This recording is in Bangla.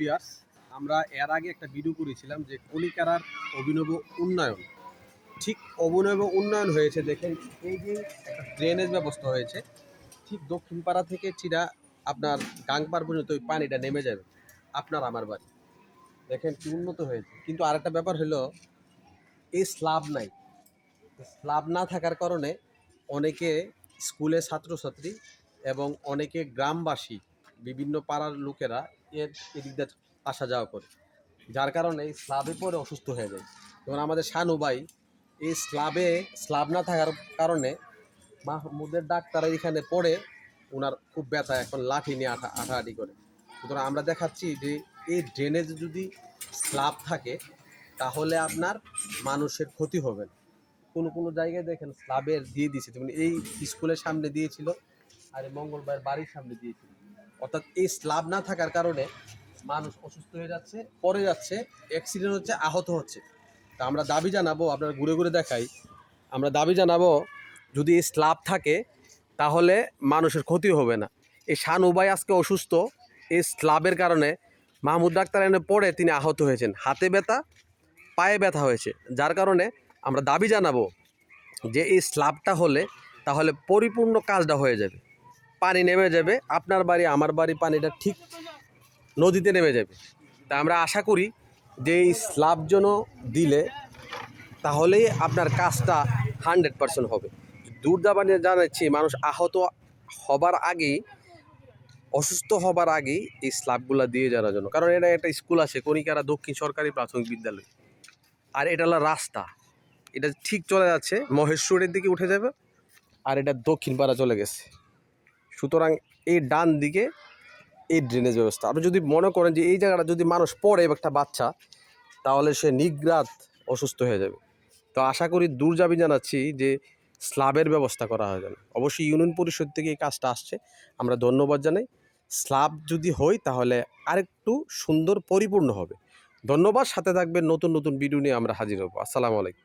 বিয়ার্স আমরা এর আগে একটা ভিডিও করেছিলাম যে কলিকারার অভিনব উন্নয়ন। ঠিক অভিনব উন্নয়ন হয়েছে, দেখেন এই যে একটা ড্রেনেজ ব্যবস্থা হয়েছে, ঠিক দক্ষিণ পাড়া থেকে চিরা আপনার গাংপাড় পর্যন্ত ওই পানিটা নেমে যাবে, আপনার আমার বাড়ি। দেখেন কি উন্নত হয়েছে। কিন্তু আরেকটা ব্যাপার হলো, এই স্ল্যাব নাই। স্ল্যাব না থাকার কারণে অনেকে স্কুলের ছাত্রছাত্রী এবং অনেকে গ্রামবাসী বিভিন্ন পাড়ার লোকেরা এর এদিক দিয়ে আসা যাওয়া করে। যার কারণে এই স্ল্যাবে পরে অসুস্থ হয়ে যায়। যেমন আমাদের শানু ভাই, এই স্লাবে স্লাব না থাকার কারণে মাহমুদের ডাক্তার এখানে পড়ে ওনার খুব ব্যথা, এখন লাঠি নিয়ে আঠা, আঠাআঠি করে। সুতরাং আমরা দেখাচ্ছি যে এই ড্রেনেজ যদি স্লাব থাকে, তাহলে আপনার মানুষের ক্ষতি হবে না। কোনো কোনো জায়গায় দেখেন স্লাবের দিয়ে দিয়েছে। যেমন এই স্কুলের সামনে দিয়েছিল, আর মঙ্গলবার বাড়ির সামনে দিয়েছিল। অর্থাৎ এই স্ল্যাব না থাকার কারণে মানুষ অসুস্থ হয়ে যাচ্ছে পরে যাচ্ছে অ্যাক্সিডেন্ট হচ্ছে, আহত হচ্ছে। তা আমরা দাবি জানাব, আপনারা ঘুরে ঘুরে দেখাই, আমরা দাবি জানাব, যদি এই স্ল্যাব থাকে, তাহলে মানুষের ক্ষতি হবে না। এই শান উবাই আজকে অসুস্থ, এই স্ল্যাবের কারণে মাহমুদ ডাক্তার এনে পড়ে তিনি আহত হয়েছেন। হাতে ব্যথা, পায়ে ব্যথা হয়েছে। যার কারণে আমরা দাবি জানাব যে এই স্ল্যাবটা হলে তাহলে পরিপূর্ণ কাজটা হয়ে যাবে। পানি নেমে যাবে, আপনার বাড়ি, আমার বাড়ি পানিটা ঠিক নদীতে নেমে যাবে। তা আমরা আশা করি যে এই স্ল্যাব যেন দিলে তাহলেই আপনার কাজটা হান্ড্রেড পার্সেন্ট হবে। দূর দাবানে জানাচ্ছি, মানুষ আহত হবার আগেই, অসুস্থ হবার আগেই এই স্ল্যাবগুলো দিয়ে যাওয়ার জন্য। কারণ এটা একটা স্কুল আছে কনিকারা দক্ষিণ সরকারি প্রাথমিক বিদ্যালয়। আর এটা হলো রাস্তা। এটা ঠিক চলে যাচ্ছে মহেশ্বরের দিকে উঠে যাবে, আর এটা দক্ষিণ পাড়া চলে গেছে। সুতরাং এই ডান দিকে এই ড্রেনেজ ব্যবস্থা। আপনি যদি মনে করেন যে এই জায়গাটা যদি মানুষ পড়ে একটা বাচ্চা, তাহলে সে নিগ্রাত অসুস্থ হয়ে যাবে। তো আশা করি দূর যাবি জানাচ্ছি যে স্ল্যাবের ব্যবস্থা করা হয় যেন। অবশ্যই ইউনিয়ন পরিষদ থেকে এই কাজটা আসছে। আমরা ধন্যবাদ জানাই। স্ল্যাব যদি হয়, তাহলে আরেকটু সুন্দর পরিপূর্ণ হবে। ধন্যবাদ। সাথে থাকবেন নতুন নতুন ভিডিও নিয়ে আমরা হাজির হব। আসসালামু আলাইকুম।